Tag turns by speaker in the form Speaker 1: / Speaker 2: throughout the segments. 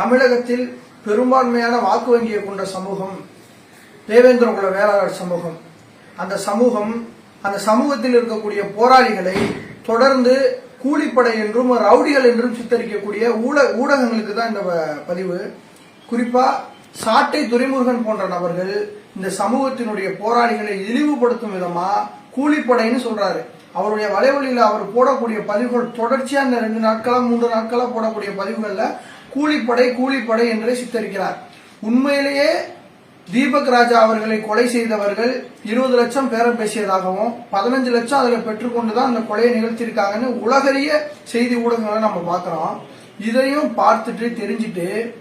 Speaker 1: தமிழகத்தில் பெரும்பான்மையான வாக்கு வங்கியை கொண்ட சமூகம் தேவேந்திரகுல வேளாளர் சமூகம். அந்த சமூகம் அந்த சமூகத்தில் இருக்கக்கூடிய போராளிகளை தொடர்ந்து கூலிப்படை என்றும் ரவுடிகள் என்றும் சித்தரிக்கக்கூடிய ஊட ஊடகங்களுக்கு தான் இந்த பதிவு. குறிப்பா சாட்டை துரைமுருகன் போன்ற நபர்கள் இந்த சமூகத்தினுடைய போராளிகளை இழிவுபடுத்தும் விதமா கூலிப்படைன்னு சொல்றாரு. அவருடைய வலைவழியில் அவர் போடக்கூடிய பதிவுகள் தொடர்ச்சியா இந்த ரெண்டு நாட்களா மூன்று நாட்களா போடக்கூடிய பதிவுகள்ல கூலிப்படை கூலிப்படை என்றே சித்தரிக்கிறார். உண்மையிலேயே தீபக் ராஜா அவர்களை கொலை செய்தவர்கள் இருபது லட்சம் பேரம் பேசியதாகவும் பதினஞ்சு லட்சம் அதில் பெற்றுக்கொண்டு தான் அந்த கொலையை நிகழ்த்தியிருக்காங்கன்னு உலகறிய செய்தி ஊடகங்களை நம்ம பார்க்குறோம். இதையும் பார்த்துட்டு தெரிஞ்சுட்டு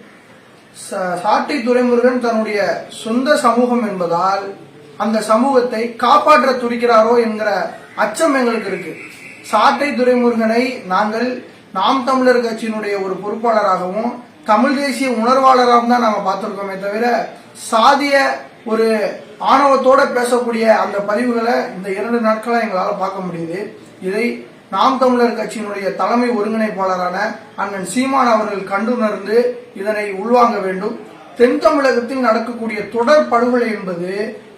Speaker 1: ச- சாட்டை துரைமுருகன் தன்னுடைய சொந்த சமூகம் என்பதால் அந்த சமூகத்தை காப்பாற்ற துடிக்கிறாரோ என்கிற அச்சம் எங்களுக்கு இருக்கு. சாட்டை துரைமுருகனை நாங்கள் நாம் தமிழர் கட்சியினுடைய ஒரு பொறுப்பாளராகவும் தமிழ் தேசிய உணர்வாளராகவும் தான் நாங்கள் பார்த்துருக்கோமே தவிர சாதிய ஒரு ஆணவத்தோட பேசக்கூடிய அந்த பதிவுகளை இந்த இரண்டு நாட்களாக எங்களால் பார்க்க முடியுது. இதை நாம் தமிழர் கட்சியினுடைய தலைமை ஒருங்கிணைப்பாளரான அண்ணன் சீமான் அவர்கள் கண்டுணர்ந்து இதனை உள்வாங்க வேண்டும். தென் தமிழகத்தில் நடக்கக்கூடிய தொடர் படுகொலை என்பது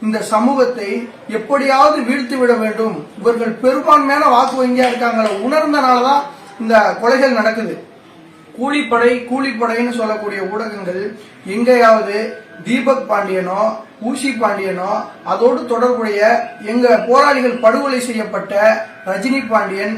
Speaker 1: இந்த சமூகத்தை எப்படியாவது வீழ்த்து விட வேண்டும். இவர்கள் பெரும்பான்மையான வாக்கு வங்கியா இருக்காங்கள உணர்ந்தனாலதான் இந்த கொலைகள் நடக்குது. கூலிப்படை கூலிப்படைன்னு சொல்லக்கூடிய ஊடகங்கள் எங்கேயாவது தீபக் பாண்டியனோ ஊசி பாண்டியனோ அதோடு தொடர்புடைய எங்க போராளிகள் படுகொலை செய்யப்பட்ட ரஜினி பாண்டியன்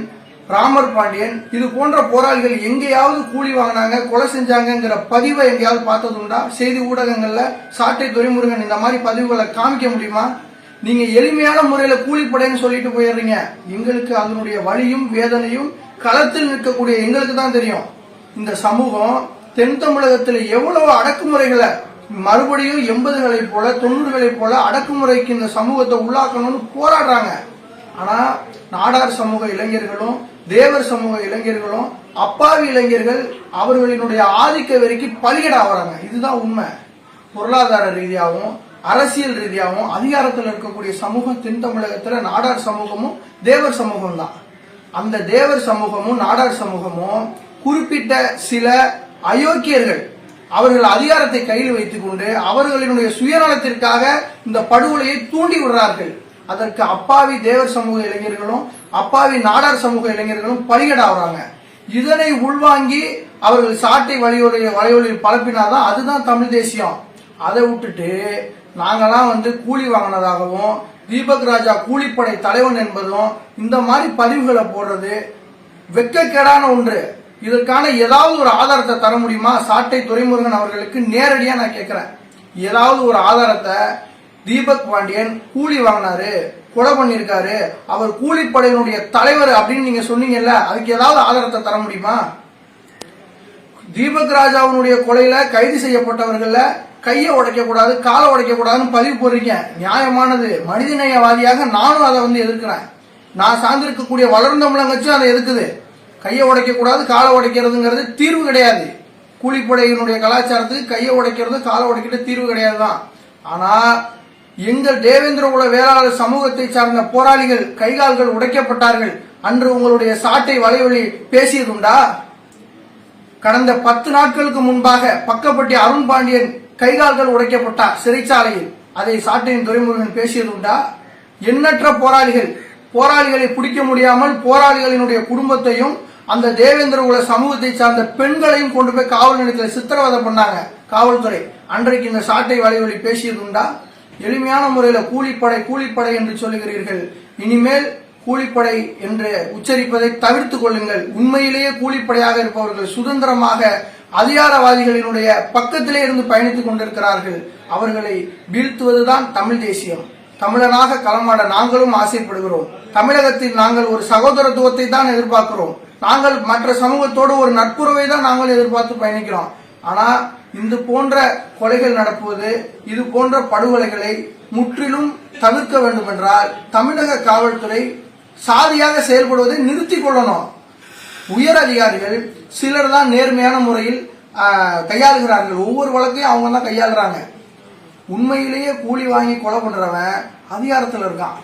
Speaker 1: ராமர் பாண்டியன் இது போன்ற போராளிகள் எங்கேயாவது கூலி வாங்கினாங்க கொலை செஞ்சாங்கங்கிற பதிவை எங்கேயாவது பார்த்ததுண்டா? செய்தி ஊடகங்கள்ல சாட்டை துரைமுருகன் இந்த மாதிரி பதிவுகளை காமிக்க முடியுமா? நீங்க எளிமையான முறையில கூலிப்படைன்னு சொல்லிட்டு போயிடுறீங்க. எங்களுக்கு அதனுடைய வலியும் வேதனையும் களத்தில் நிற்கக்கூடிய எங்களுக்கு தான் தெரியும். இந்த சமூகம் தென் தமிழகத்தில் எவ்வளவு அடக்குமுறைகளை மறுபடியும் எண்பதுகளை போல தொண்ணூறுகளை போல அடக்குமுறைக்கு இந்த சமூகத்தை உள்ளாக்கணும்னு போராடுறாங்க. ஆனா நாடார் சமூக இளைஞர்களும் தேவர் சமூக இளைஞர்களும் அப்பாவி இளைஞர்கள் அவர்களினுடைய ஆதிக்க வெறிக்கு வராங்க. இதுதான் உண்மை. பொருளாதார ரீதியாகவும் அரசியல் ரீதியாகவும் அதிகாரத்தில் இருக்கக்கூடிய சமூகம் தென் தமிழகத்துல நாடார் சமூகமும் தேவர் சமூகம் தான் அந்த தேவர் சமூகமும் நாடார் சமூகமும் குறிப்பிட்ட சில அயோக்கியர்கள் அவர்கள் அதிகாரத்தை கையில் வைத்துக் கொண்டு அவர்களினுடைய சுயநலத்திற்காக இந்த படுகொலையை தூண்டி விடுறார்கள். அதற்கு அப்பாவி தேவர் சமூக இளைஞர்களும் அப்பாவி நாடார் சமூக இளைஞர்களும் பலிகடாகிறாங்க இதனை உள்வாங்கி அவர்கள் சாட்டை வழியோடைய வலையொலியில் பரப்பினாதான் அதுதான் தமிழ் தேசியம். அதை விட்டுட்டு நாங்களாம் வந்து கூலி வாங்கினதாகவும் தீபக் ராஜா கூலிப்படை தலைவன் என்பதும் இந்த மாதிரி பதிவுகளை போடுறது வெக்கக்கேடான ஒன்று. இதற்கான ஏதாவது ஒரு ஆதாரத்தை தர முடியுமா? சாட்டை துரைமுருகன் அவர்களுக்கு நேரடியாக நான் கேட்குறேன். ஏதாவது ஒரு ஆதாரத்தை தீபக் பாண்டியன் கூலி வாங்கினாரு கொலை பண்ணியிருக்காரு அவர் கூலிப்படையினுடைய தலைவர் அப்படின்னு நீங்க சொன்னீங்கல்ல அதுக்கு ஏதாவது ஆதாரத்தை தர முடியுமா? தீபக் ராஜாவினுடைய கொலையில கைது செய்யப்பட்டவர்கள கையை உடைக்கக்கூடாது காலை உடைக்கக்கூடாதுன்னு பதிவு போடுறீங்க. நியாயமானது. மனிதநேயவாதியாக நானும் அதை வந்து எதிர்க்கிறேன். நான் சார்ந்திருக்கக்கூடிய வளர்ந்த முழங்கச்சும் அதை எதிர்க்குது. கையை உடைக்கக்கூடாது காலை உடைக்கிறதுங்கிறது தீர்வு கிடையாது. கூலிப்படையினுடைய கலாச்சாரத்துக்கு கையை உடைக்கிறது காலை உடைக்கிறது தீர்வு கிடையாது தான் ஆனால் எங்கள் தேவேந்திர குல வேளாளர் சமூகத்தை சார்ந்த போராளிகள் கைகால்கள் உடைக்கப்பட்டார்கள். அன்று உங்களுடைய சாட்டை வலைவழி பேசியதுண்டா? கடந்த பத்து நாட்களுக்கு முன்பாக பக்கப்பட்டி அருண் பாண்டியன் கைகால்கள் உடைக்கப்பட்டார் சிறைச்சாலையில். அதை சாட்டையின் துரைமுருகன் பேசியதுண்டா எண்ணற்ற போராளிகள். போராளிகளை பிடிக்க முடியாமல் போராளிகளினுடைய குடும்பத்தையும் அந்த தேவேந்திர குல சமூகத்தை சார்ந்த பெண்களையும் கொண்டு போய் காவல் நிலையத்தில் சித்திரவதை பண்ணாங்க காவல்துறை. அன்றைக்கு இந்த சாட்டை வலைவழி பேசியதுண்டா எளிமையான முறையில் கூலிப்படை கூலிப்படை என்று சொல்லுகிறீர்கள். இனிமேல் கூலிப்படை என்று உச்சரிப்பதை தவிர்த்துக் கொள்ளுங்கள். உண்மையிலேயே கூலிப்படையாக இருப்பவர்கள் சுதந்திரமாக அதிகாரவாதிகளினுடைய பக்கத்திலே இருந்து பயணித்துக் கொண்டிருக்கிறார்கள். அவர்களை வீழ்த்துவதுதான் தமிழ் தேசியம். தமிழனாக களமாட நாங்களும் ஆசைப்படுகிறோம். தமிழகத்தில் நாங்கள் ஒரு சகோதரத்துவத்தை தான் எதிர்பார்க்கிறோம். நாங்கள் மற்ற சமூகத்தோடு ஒரு நட்புறவை தான் நாங்கள் எதிர்பார்த்து பயணிக்கிறோம். ஆனா இது போன்ற கொலைகள் நடப்புவது இது போன்ற படுகொலைகளை முற்றிலும் தவிர்க்க வேண்டும் என்றால் தமிழக காவல்துறை சாதியாக செயல்படுவதை நிறுத்திக் கொள்ளணும். உயர் அதிகாரிகள் சிலர் தான் நேர்மையான முறையில் கையாளுகிறார்கள். ஒவ்வொரு வழக்கையும் அவங்க தான் கையாளுறாங்க. உண்மையிலேயே கூலி வாங்கி கொலை பண்றவன் அதிகாரத்தில் இருக்கான்.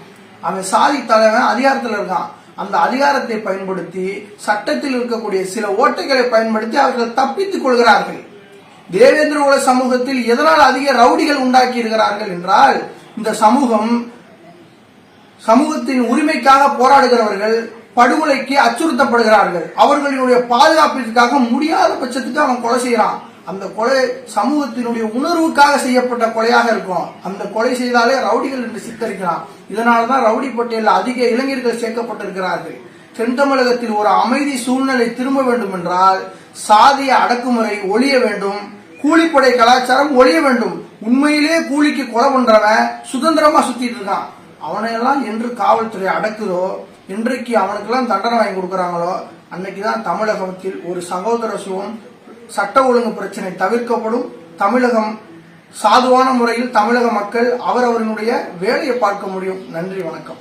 Speaker 1: அவன் சாதி தலைவன் அதிகாரத்தில் இருக்கான். அந்த அதிகாரத்தை பயன்படுத்தி சட்டத்தில் இருக்கக்கூடிய சில ஓட்டைகளை பயன்படுத்தி அவர்கள் தப்பித்துக் கொள்கிறார்கள். தேவேந்திர குல சமூகத்தில் எதனால் அதிக ரவுடிகள் உண்டாக்கி இருக்கிறார்கள் என்றால் இந்த சமூகம் சமூகத்தின் உரிமைக்காக போராடுகிறவர்கள் படுகொலைக்கு அச்சுறுத்தப்படுகிறார்கள். அவர்களுடைய பாதுகாப்பிற்காக முடியாத பட்சத்துக்கு அவன் கொலை செய்யறான் அந்த கொலை சமூகத்தினுடைய உணர்வுக்காக செய்யப்பட்ட கொலையாக இருக்கும். அந்த கொலை செய்தாலே ரவுடிகள் என்று சித்தரிக்கிறான். இதனால்தான் ரவுடி பட்டியலில் அதிக இளைஞர்கள் சேர்க்கப்பட்டிருக்கிறார்கள். தென் தமிழகத்தில் ஒரு அமைதி சூழ்நிலை திரும்ப வேண்டும் என்றால் சாதிய அடக்குமுறை ஒழிய வேண்டும். கூலிப்படை கலாச்சாரம் ஒழிய வேண்டும். உண்மையிலே கூலிக்கு கொலை பண்றவன் சுதந்திரமா சுத்திட்டு இருக்கான். அவனையெல்லாம் என்று காவல்துறை அடக்குதோ இன்றைக்கு அவனுக்கெல்லாம் தண்டனை வாங்கி கொடுக்குறாங்களோ அன்னைக்கு தான் தமிழகத்தில் ஒரு சகோதர சுகம் சட்ட ஒழுங்கு பிரச்சனை தவிர்க்கப்படும். தமிழகம் சாதுவான முறையில் தமிழக மக்கள் அவரவர்களுடைய வேலையை பார்க்க முடியும். நன்றி வணக்கம்.